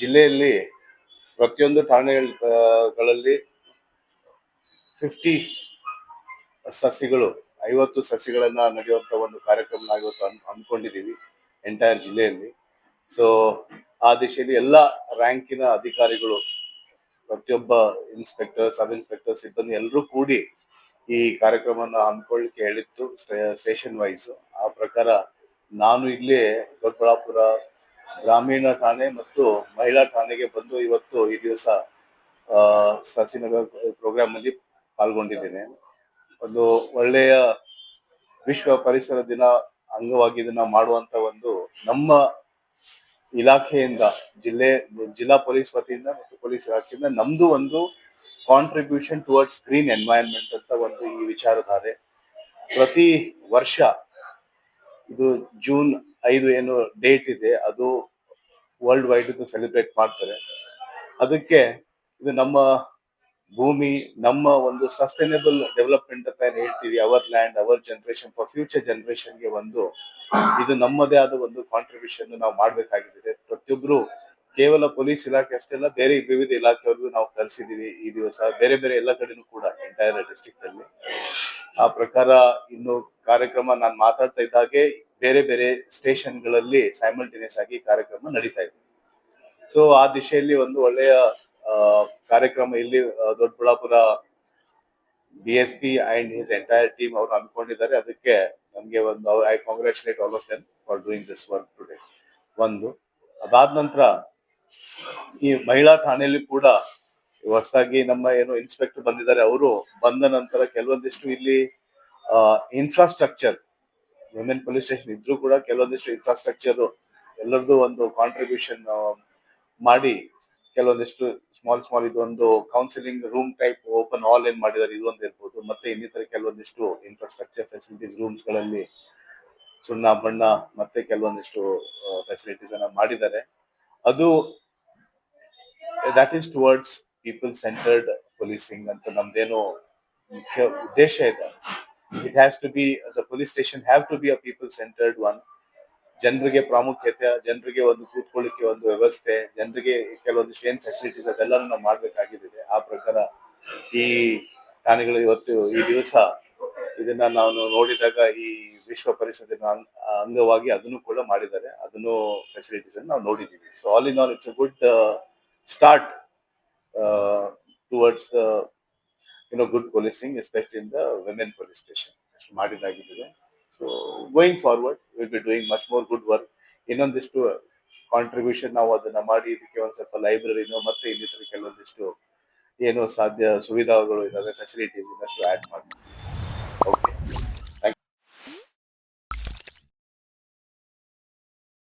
ಜಿಲ್ಲೆಯಲ್ಲಿ ಪ್ರತಿಯೊಂದು ಠಾಣೆಗಳಲ್ಲಿ ಫಿಫ್ಟಿ ಸಸಿಗಳು, ಐವತ್ತು ಸಸಿಗಳನ್ನು ನಡೆಯುವಂಥ ಒಂದು ಕಾರ್ಯಕ್ರಮ ಇವತ್ತು ಅನ್ ಹಮ್ಮಿಕೊಂಡಿದ್ದೀವಿ ಎಂಟೈರ್ ಜಿಲ್ಲೆಯಲ್ಲಿ. ಸೊ ಆ ದಿಶೆಯಲ್ಲಿ ಎಲ್ಲ ರ್ಯಾಂಕಿನ ಅಧಿಕಾರಿಗಳು, ಪ್ರತಿಯೊಬ್ಬ ಇನ್ಸ್ಪೆಕ್ಟರ್ ಸಬ್ ಇನ್ಸ್ಪೆಕ್ಟರ್ ಸಿಬ್ಬಂದಿ ಎಲ್ಲರೂ ಕೂಡಿ ಈ ಕಾರ್ಯಕ್ರಮವನ್ನು ಹಮ್ಮಿಕೊಳ್ಳಿಕ್ಕೆ ಹೇಳಿತ್ತು ಸ್ಟೇಷನ್ ವೈಸ್ ಆ ಪ್ರಕಾರ ನಾನು ಇಲ್ಲಿ ದೊಡ್ಡಬಳ್ಳಾಪುರ ಗ್ರಾಮೀಣ ಠಾಣೆ ಮತ್ತು ಮಹಿಳಾ ಠಾಣೆಗೆ ಬಂದು ಇವತ್ತು ಈ ದಿವಸ ಸಸಿನಗರ್ ಪ್ರೋಗ್ರಾಮ್ ಅಲ್ಲಿ ಪಾಲ್ಗೊಂಡಿದ್ದೇನೆ. ಒಂದು ಒಳ್ಳೆಯ ವಿಶ್ವ ಪರಿಸರ ದಿನ ಅಂಗವಾಗಿ ಇದನ್ನ ಮಾಡುವಂತ ಒಂದು ನಮ್ಮ ಇಲಾಖೆಯಿಂದ, ಜಿಲ್ಲೆ, ಜಿಲ್ಲಾ ಪೊಲೀಸ್ ವತಿಯಿಂದ ಮತ್ತು ಪೊಲೀಸ್ ಇಲಾಖೆಯಿಂದ ನಮ್ದು ಒಂದು ಕಾಂಟ್ರಿಬ್ಯೂಷನ್ ಟುವರ್ಡ್ಸ್ ಗ್ರೀನ್ ಎನ್ವೈರನ್ಮೆಂಟ್ ಅಂತ ಒಂದು ಈ ವಿಚಾರಧಾರೆ. ಪ್ರತಿ ವರ್ಷ ಇದು ಜೂನ್ ಐದು ಏನು ಡೇಟ್ ಇದೆ, ಅದು ವರ್ಲ್ಡ್ ವೈಡ್ ಸೆಲೆಬ್ರೇಟ್ ಮಾಡ್ತಾರೆ. ಅದಕ್ಕೆ ಇದು ನಮ್ಮ ಭೂಮಿ, ನಮ್ಮ ಒಂದು ಸಸ್ಟೈನಬಲ್ ಡೆವಲಪ್ಮೆಂಟ್ ಅಂತ ಹೇಳ್ತೀವಿ our land our generation for future ಜನರೇಷನ್ಗೆ ಒಂದು ಇದು ನಮ್ಮದೇ ಆದ ಒಂದು ಕಾಂಟ್ರಿಬ್ಯೂಷನ್ ನಾವು ಮಾಡಬೇಕಾಗಿದೆ. ಪ್ರತಿಯೊಬ್ರು ಕೇವಲ ಪೊಲೀಸ್ ಇಲಾಖೆ ಅಷ್ಟೇ ಅಲ್ಲ, ಬೇರೆ ವಿವಿಧ ಇಲಾಖೆವರೆಗೂ ನಾವು ಕರೆಸಿದೀವಿ ಈ ದಿವಸ. ಬೇರೆ ಬೇರೆ ಎಲ್ಲ ಕಡೆನೂ ಕೂಡ ಎಂಟೈರ್ ಡಿಸ್ಟ್ರಿಕ್ಟ್ ಅಲ್ಲಿ. ಆ ಪ್ರಕಾರ ಇನ್ನು ಕಾರ್ಯಕ್ರಮ ನಾನು ಮಾತಾಡ್ತಾ ಇದ್ದಾಗೆ ಬೇರೆ ಬೇರೆ ಸ್ಟೇಷನ್ಗಳಲ್ಲಿ ಸೈಮಲ್ಟೇನಿಯಸ್ ಆಗಿ ಕಾರ್ಯಕ್ರಮ ನಡೀತಾ ಇದೆ. ಸೊ ಆ ದಿಶೆಯಲ್ಲಿ ಒಂದು ಒಳ್ಳೆಯ ಕಾರ್ಯಕ್ರಮ ಇಲ್ಲಿ Doddaballapura B S P and his entire team ಅವರು ಹಮ್ಮಿಕೊಂಡಿದ್ದಾರೆ. ಅದಕ್ಕೆ ನಮಗೆ ಒಂದು I congratulate all of them for doing this work today ಒಂದು, ಅದಾದ ನಂತರ ಈ ಮಹಿಳಾ ಠಾಣೆಯಲ್ಲಿ ಕೂಡ ಹೊಸದಾಗಿ ನಮ್ಮ ಏನು ಇನ್ಸ್ಪೆಕ್ಟರ್ ಬಂದಿದ್ದಾರೆ. ಅವರು ಬಂದ ನಂತರ ಕೆಲವೊಂದಿಷ್ಟು ಇಲ್ಲಿ ಇನ್ಫ್ರಾಸ್ಟ್ರಕ್ಚರ್ ವಿಮೆನ್ ಪೊಲೀಸ್ ಸ್ಟೇಷನ್ ಇದ್ರೂ ಕೂಡ ಕೆಲವೊಂದಿಷ್ಟು ಇನ್ಫ್ರಾಸ್ಟ್ರಕ್ಚರ್ ಎಲ್ಲರದ್ದು ಒಂದು ಕಾಂಟ್ರಿಬ್ಯೂಷನ್ ಮಾಡಿ ಕೆಲವೊಂದಿಷ್ಟು ಸ್ಮಾಲ್ ಸ್ಮಾಲ್ ಇದೊಂದು counselling room type open hall ಏನ್ ಮಾಡಿದ್ದಾರೆ ಇದೊಂದು ಇರ್ಬೋದು. ಮತ್ತೆ ಇನ್ನಿತರ ಕೆಲವೊಂದಿಷ್ಟು ಇನ್ಫ್ರಾಸ್ಟ್ರಕ್ಚರ್ ಫೆಸಿಲಿಟೀಸ್ ರೂಮ್ಸ್ಗಳಲ್ಲಿ ಸುಣ್ಣ, ಬಣ್ಣ ಮತ್ತೆ ಕೆಲವೊಂದಿಷ್ಟು ಫೆಸಿಲಿಟೀಸ್ ಅನ್ನ ಮಾಡಿದ್ದಾರೆ ಅದು that is towards people centred policing ಅಂತ ನಮ್ದೇನು ಮುಖ್ಯ ಉದ್ದೇಶ ಇದೆ. It has to be the police station have to be a people centred one ಜನರಿಗೆ ಪ್ರಾಮುಖ್ಯತೆ, ಜನರಿಗೆ ಒಂದು ಕೂತ್ಕೊಳ್ಳಿಕ್ಕೆ ಒಂದು ವ್ಯವಸ್ಥೆ, ಜನರಿಗೆ ಕೆಲವೊಂದಿಷ್ಟು ಏನ್ ಫೆಸಿಲಿಟೀಸ್ ಅದೆಲ್ಲ ನಾವು ಮಾಡ್ಬೇಕಾಗಿದೆ ಆ ಪ್ರಕಾರ ಈ ಠಾಣೆಗಳು ಇವತ್ತು ಈ ದಿವಸ ಇದನ್ನ ನಾವು ನೋಡಿದಾಗ ಈ ವಿಶ್ವ ಅಂಗ್- ಅಂಗವಾಗಿ ಅದನ್ನು ಕೂಡ ಮಾಡಿದ್ದಾರೆ. ಅದನ್ನು ಫೆಸಿಲಿಟೀಸ್ ಅನ್ನು ನಾವು ನೋಡಿದ್ದೀವಿ. So all in all it's a good start towards the you know good policing especially in the women police station ಅಷ್ಟು ಮಾಡಿದಾಗಿದೆ so going forward will be doing much more good work ಇನ್ನೊಂದಿಷ್ಟು contribution ನಾವು ಅದನ್ನ ಮಾಡಿ, ಇದಕ್ಕೆ ಒಂದ್ ಸ್ವಲ್ಪ ಲೈಬ್ರರಿನೋ ಮತ್ತೆ ಇನ್ನಿತರ ಕೆಲವೊಂದಿಷ್ಟು ಏನು ಸಾಧ್ಯ ಸುವಿಧಾಗಳು ಇದಾವೆ ಫೆಸಿಲಿಟೀಸ್ ಇನ್ನಷ್ಟು ಆಡ್ ಮಾಡಿ.